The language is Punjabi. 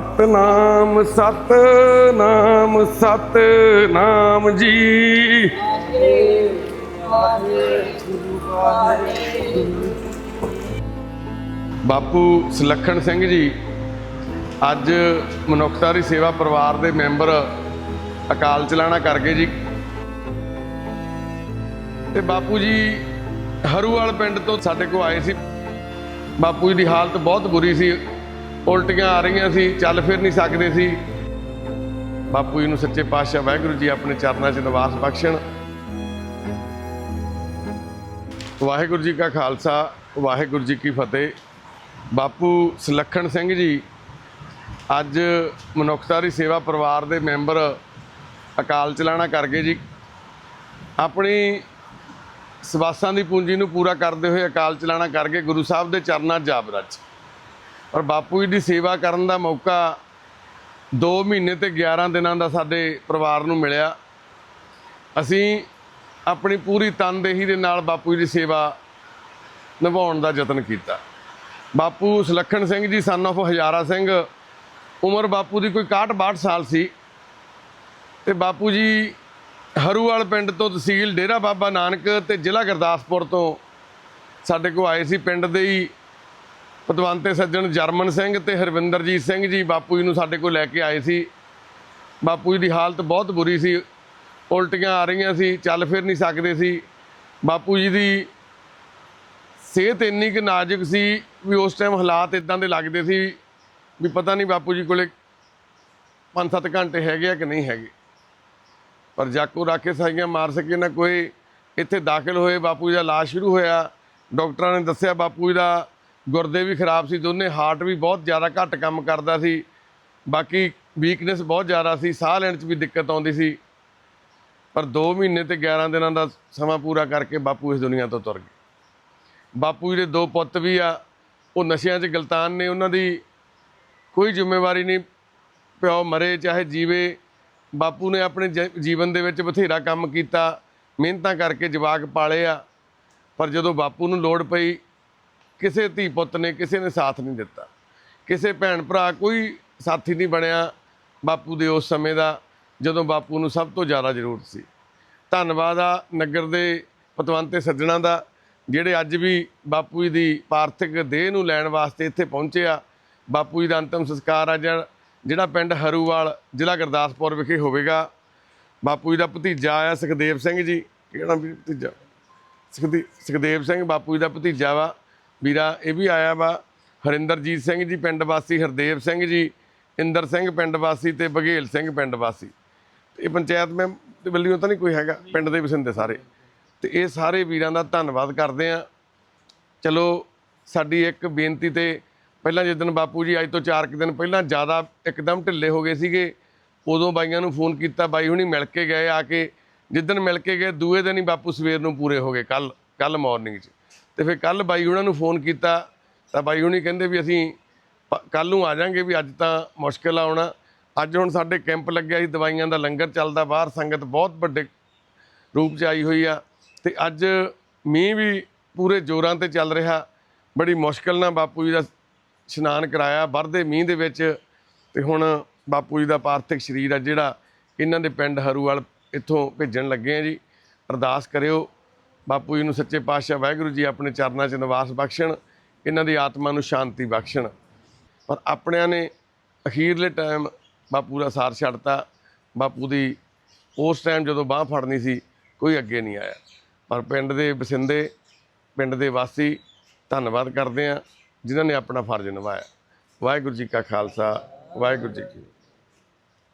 ਸਤਨਾਮ ਸਤਨਾਮ ਸਤਨਾਮ ਜੀ। ਬਾਪੂ ਸੁਲੱਖਣ ਸਿੰਘ ਜੀ, ਅੱਜ ਮਨੁੱਖਤਾ ਦੀ ਸੇਵਾ ਪਰਿਵਾਰ ਦੇ ਮੈਂਬਰ ਅਕਾਲ ਚਲਾਣਾ ਕਰ ਗਏ ਜੀ। ਤੇ ਬਾਪੂ ਜੀ, ਹਰੂਵਾਲ ਪਿੰਡ ਤੋਂ ਸਾਡੇ ਕੋਲ ਆਏ ਸੀ। ਬਾਪੂ ਜੀ ਦੀ ਹਾਲਤ ਬਹੁਤ ਬੁਰੀ ਸੀ। ਉਲਟੀਆਂ ਆ ਰਹੀਆਂ ਸੀ, ਚੱਲ ਫਿਰ ਨਹੀਂ ਸਕਦੇ ਸੀ। ਬਾਪੂ ਜੀ ਨੂੰ ਸੱਚੇ ਪਾਤਸ਼ਾਹ ਵਾਹਿਗੁਰੂ ਜੀ ਆਪਣੇ ਚਰਨਾਂ 'ਚ ਨਿਵਾਸ ਬਖਸ਼ਣ। ਵਾਹਿਗੁਰੂ ਜੀ ਕਾ ਖਾਲਸਾ, ਵਾਹਿਗੁਰੂ ਜੀ ਕੀ ਫਤਿਹ। ਬਾਪੂ ਸੁਲੱਖਣ ਸਿੰਘ ਜੀ, ਅੱਜ ਮਨੁੱਖਤਾ ਦੀ ਸੇਵਾ ਪਰਿਵਾਰ ਦੇ ਮੈਂਬਰ ਅਕਾਲ ਚਲਾਣਾ ਕਰ ਗਏ ਜੀ। ਆਪਣੀ ਸਵਾਸਾਂ ਦੀ ਪੂੰਜੀ ਨੂੰ ਪੂਰਾ ਕਰਦੇ ਹੋਏ ਅਕਾਲ ਚਲਾਣਾ ਕਰਕੇ ਗੁਰੂ ਸਾਹਿਬ ਦੇ ਚਰਨਾਂ 'ਚ ਜਾ ਬਰਜ ਔਰ ਬਾਪੂ ਜੀ ਦੀ ਸੇਵਾ ਕਰਨ ਦਾ ਮੌਕਾ 2 ਮਹੀਨੇ ਤੇ 11 ਦਿਨਾਂ ਦਾ ਸਾਡੇ ਪਰਿਵਾਰ ਨੂੰ ਮਿਲਿਆ। ਅਸੀਂ ਆਪਣੀ ਪੂਰੀ ਤਨਦੇਹੀ ਦੇ ਨਾਲ ਬਾਪੂ ਜੀ ਦੀ ਸੇਵਾ ਨਿਭਾਉਣ ਦਾ ਯਤਨ ਕੀਤਾ। ਬਾਪੂ ਸੁਲੱਖਣ ਸਿੰਘ ਜੀ ਸਨ of ਹਜ਼ਾਰਾ ਸਿੰਘ, ਉਮਰ ਬਾਪੂ ਦੀ ਕੋਈ 61 62 ਸਾਲ ਸੀ। ਤੇ ਬਾਪੂ ਜੀ ਹਰੂਵਾਲ ਪਿੰਡ ਤੋਂ ਤਹਿਸੀਲ ਡੇਰਾ ਬਾਬਾ ਨਾਨਕ ਤੇ ਜ਼ਿਲ੍ਹਾ ਗੁਰਦਾਸਪੁਰ ਤੋਂ ਸਾਡੇ ਕੋਲ ਆਏ ਸੀ। ਪਿੰਡ ਦੇ ਹੀ ਪਤਵੰਤੇ ਸੱਜਣ ਜਰਮਨ ਸਿੰਘ ਤੇ ਹਰਵਿੰਦਰਜੀਤ ਸਿੰਘ ਜੀ ਬਾਪੂ ਜੀ ਨੂੰ ਸਾਡੇ ਕੋਲ ਲੈ ਕੇ ਆਏ ਸੀ। ਬਾਪੂ ਜੀ ਦੀ ਹਾਲਤ ਬਹੁਤ ਬੁਰੀ ਸੀ। ਉਲਟੀਆਂ ਆ ਰਹੀਆਂ ਸੀ, ਚੱਲ ਫਿਰ ਨਹੀਂ ਸਕਦੇ ਸੀ। ਬਾਪੂ ਜੀ ਦੀ ਸਿਹਤ ਇੰਨੀ ਕਿ ਨਾਜ਼ੁਕ ਸੀ ਵੀ ਉਸ ਟਾਈਮ ਹਾਲਾਤ ਇਦਾਂ ਦੇ ਲੱਗਦੇ ਸੀ ਵੀ ਪਤਾ ਨਹੀਂ ਬਾਪੂ ਜੀ ਕੋਲੇ 5-7 ਘੰਟੇ ਹੈਗੇ ਆ ਕਿ ਨਹੀਂ ਹੈਗੇ। ਪਰ ਜਾਕੋ ਰਾਖੇ ਸਾਈਆਂ ਮਾਰ ਸਕੇ ਨਾ ਕੋਈ। ਇੱਥੇ ਦਾਖਲ ਹੋਏ ਬਾਪੂ ਜੀ ਦਾ ਇਲਾਜ ਸ਼ੁਰੂ ਹੋਇਆ। ਡਾਕਟਰਾਂ ਨੇ ਦੱਸਿਆ ਬਾਪੂ ਜੀ ਦਾ ਗੁਰਦੇ ਵੀ ਖਰਾਬ ਸੀ, ਦੋਨੇ ਹਾਰਟ ਵੀ ਬਹੁਤ ਜ਼ਿਆਦਾ ਘੱਟ ਕੰਮ ਕਰਦਾ ਸੀ। ਬਾਕੀ ਵੀਕਨੈਸ ਬਹੁਤ ਜ਼ਿਆਦਾ ਸੀ, ਸਾਹ ਲੈਣ 'ਚ ਵੀ ਦਿੱਕਤ ਆਉਂਦੀ ਸੀ। ਪਰ 2 ਮਹੀਨੇ ਤੇ 11 ਦਿਨਾਂ ਦਾ ਸਮਾਂ ਪੂਰਾ ਕਰਕੇ ਬਾਪੂ ਇਸ ਦੁਨੀਆ ਤੋਂ ਤੁਰ ਗਏ। ਬਾਪੂ ਜੀ ਦੇ ਦੋ ਪੁੱਤ ਵੀ ਆ, ਉਹ ਨਸ਼ਿਆਂ 'ਚ ਗਲਤਾਨ ਨੇ, ਉਹਨਾਂ ਦੀ ਕੋਈ ਜ਼ਿੰਮੇਵਾਰੀ ਨਹੀਂ। ਪਿਓ ਮਰੇ, ਚਾਹੇ ਜੀਵੇ, ਬਾਪੂ ਨੇ ਆਪਣੇ ਜ- ਜੀਵਨ ਦੇ ਵਿੱਚ ਬਥੇਰਾ ਕੰਮ ਕੀਤਾ, ਮਿਹਨਤਾਂ ਕਰਕੇ ਜਵਾਕ ਪਾਲੇ ਆ। ਪਰ ਜਦੋਂ ਬਾਪੂ ਨੂੰ ਲੋੜ ਪਈ ਕਿਸੇ ਧੀ ਪੁੱਤ ਨੇ ਕਿਸੇ ਨੇ ਸਾਥ ਨਹੀਂ ਦਿੱਤਾ। ਕਿਸੇ ਭੈਣ ਭਰਾ ਕੋਈ ਸਾਥੀ ਨਹੀਂ ਬਣਿਆ ਬਾਪੂ ਦੇ ਉਸ ਸਮੇਂ ਦਾ, ਜਦੋਂ ਬਾਪੂ ਨੂੰ ਸਭ ਤੋਂ ਜ਼ਿਆਦਾ ਜ਼ਰੂਰਤ ਸੀ। ਧੰਨਵਾਦ ਆ ਨਗਰ ਦੇ ਪਤਵੰਤੇ ਸੱਜਣਾ ਦਾ, ਜਿਹੜੇ ਅੱਜ ਵੀ ਬਾਪੂ ਜੀ ਦੀ ਪਾਰਥਿਕ ਦੇਹ ਨੂੰ ਲੈਣ ਵਾਸਤੇ ਇੱਥੇ ਪਹੁੰਚੇ ਆ। ਬਾਪੂ ਜੀ ਦਾ ਅੰਤਮ ਸੰਸਕਾਰ ਆ ਜਿਹੜਾ ਜਿਹੜਾ ਪਿੰਡ ਹਰੂਵਾਲ, ਜ਼ਿਲ੍ਹਾ ਗੁਰਦਾਸਪੁਰ ਵਿਖੇ ਹੋਵੇਗਾ। ਬਾਪੂ ਜੀ ਦਾ ਭਤੀਜਾ ਆਇਆ ਸੁਖਦੇਵ ਸਿੰਘ ਜੀ। ਕਿਹੜਾ ਵੀ ਭਤੀਜਾ? ਸੁਖਦੇ, ਸੁਖਦੇਵ ਸਿੰਘ ਬਾਪੂ ਜੀ ਦਾ ਭਤੀਜਾ ਵਾ। ਵੀਰਾ, ਇਹ ਵੀ ਆਇਆ ਵਾ, ਹਰਿੰਦਰਜੀਤ ਸਿੰਘ ਜੀ ਪਿੰਡ ਵਾਸੀ, ਹਰਦੇਵ ਸਿੰਘ ਜੀ, ਇੰਦਰ ਸਿੰਘ ਪਿੰਡ ਵਾਸੀ ਤੇ ਬਘੇਲ ਸਿੰਘ ਪਿੰਡ ਵਾਸੀ। ਇਹ ਪੰਚਾਇਤ ਮੈਂ ਵੱਲੋਂ ਤਾਂ ਨਹੀਂ ਕੋਈ ਹੈਗਾ, ਪਿੰਡ ਦੇ ਵਸਿੰਦੇ ਸਾਰੇ। ਤੇ ਇਹ ਸਾਰੇ ਵੀਰਾਂ ਦਾ ਧੰਨਵਾਦ ਕਰਦੇ ਆ ਚਲੋ, ਸਾਡੀ ਇੱਕ ਬੇਨਤੀ ਤੇ ਪਹਿਲਾਂ ਜਿੱਦਣ ਬਾਪੂ ਜੀ, ਅੱਜ ਤੋਂ 4 ਕੁ ਦਿਨ ਪਹਿਲਾਂ ਜ਼ਿਆਦਾ ਇੱਕਦਮ ਢਿੱਲੇ ਹੋ ਗਏ ਸੀਗੇ, ਉਦੋਂ ਬਾਈਆਂ ਨੂੰ ਫੋਨ ਕੀਤਾ, ਬਾਈ ਹੁਣੀ ਮਿਲ ਕੇ ਗਏ ਆ ਕੇ ਜਿੱਦਣ ਮਿਲ ਕੇ ਗਏ, ਦੂਏ ਦਿਨ ਹੀ ਬਾਪੂ ਸਵੇਰ ਨੂੰ ਪੂਰੇ ਹੋ ਗਏ ਕੱਲ ਕੱਲ ਮਾਰਨਿੰਗ 'ਚ। ਤੇ ਫਿਰ ਕੱਲ ਬਾਈ ਹੁਣਾਂ ਨੂੰ ਫੋਨ ਕੀਤਾ, ਤਾਂ ਬਾਈ ਹੁਣੀ ਕਹਿੰਦੇ ਵੀ ਅਸੀਂ ਕੱਲ ਨੂੰ ਆ ਜਾਾਂਗੇ ਵੀ ਅੱਜ ਤਾਂ ਮੁਸ਼ਕਿਲ ਆਉਣਾ। ਅੱਜ ਹੁਣ ਸਾਡੇ ਕੈਂਪ ਲੱਗਿਆ ਸੀ, ਦਵਾਈਆਂ ਦਾ ਲੰਗਰ ਚੱਲਦਾ, ਬਾਹਰ ਸੰਗਤ ਬਹੁਤ ਵੱਡੇ ਰੂਪ 'ਚ ਆਈ ਹੋਈ ਆ। ਤੇ ਅੱਜ ਮੀਂਹ ਵੀ ਪੂਰੇ ਜ਼ੋਰਾਂ ਤੇ ਚੱਲ ਰਿਹਾ। ਬੜੀ ਮੁਸ਼ਕਲ ਨਾਲ ਬਾਪੂ ਜੀ ਦਾ ਇਸ਼ਨਾਨ ਕਰਾਇਆ ਵਰਦੇ ਮੀਂਹ ਦੇ ਵਿੱਚ। ਤੇ ਹੁਣ ਬਾਪੂ ਜੀ ਦਾ ਪਾਰਥਿਕ ਸਰੀਰ ਆ ਜਿਹੜਾ, ਇਹਨਾਂ ਦੇ ਪਿੰਡ ਹਰੂਵਾਲ ਇੱਥੋਂ ਭੇਜਣ ਲੱਗੇ ਆ ਜੀ। ਅਰਦਾਸ ਕਰਿਓ। ਬਾਪੂ ਜੀ ਨੂੰ ਸੱਚੇ ਪਾਤਸ਼ਾਹ ਵਾਹਿਗੁਰੂ ਜੀ ਆਪਣੇ ਚਰਨਾਂ 'ਚ ਨਿਵਾਸ ਬਖਸ਼ਣ, ਇਹਨਾਂ ਦੀ ਆਤਮਾ ਨੂੰ ਸ਼ਾਂਤੀ ਬਖਸ਼ਣ। ਪਰ ਆਪਣਿਆਂ ਨੇ ਅਖੀਰਲੇ ਟਾਈਮ ਬਾਪੂ ਦਾ ਸਾਥ ਛੱਡਤਾ। ਬਾਪੂ ਦੀ ਉਸ ਟਾਈਮ ਜਦੋਂ ਬਾਹ ਫੜਨੀ ਸੀ, ਕੋਈ ਅੱਗੇ ਨਹੀਂ ਆਇਆ। ਪਰ ਪਿੰਡ ਦੇ ਬਸਿੰਦੇ, ਪਿੰਡ ਦੇ ਵਾਸੀ ਧੰਨਵਾਦ ਕਰਦੇ ਆ ਜਿਨ੍ਹਾਂ ਨੇ ਆਪਣਾ ਫਰਜ਼ ਨਿਭਾਇਆ। ਵਾਹਿਗੁਰੂ ਜੀ ਕਾ ਖਾਲਸਾ, ਵਾਹਿਗੁਰੂ ਜੀ ਕੀ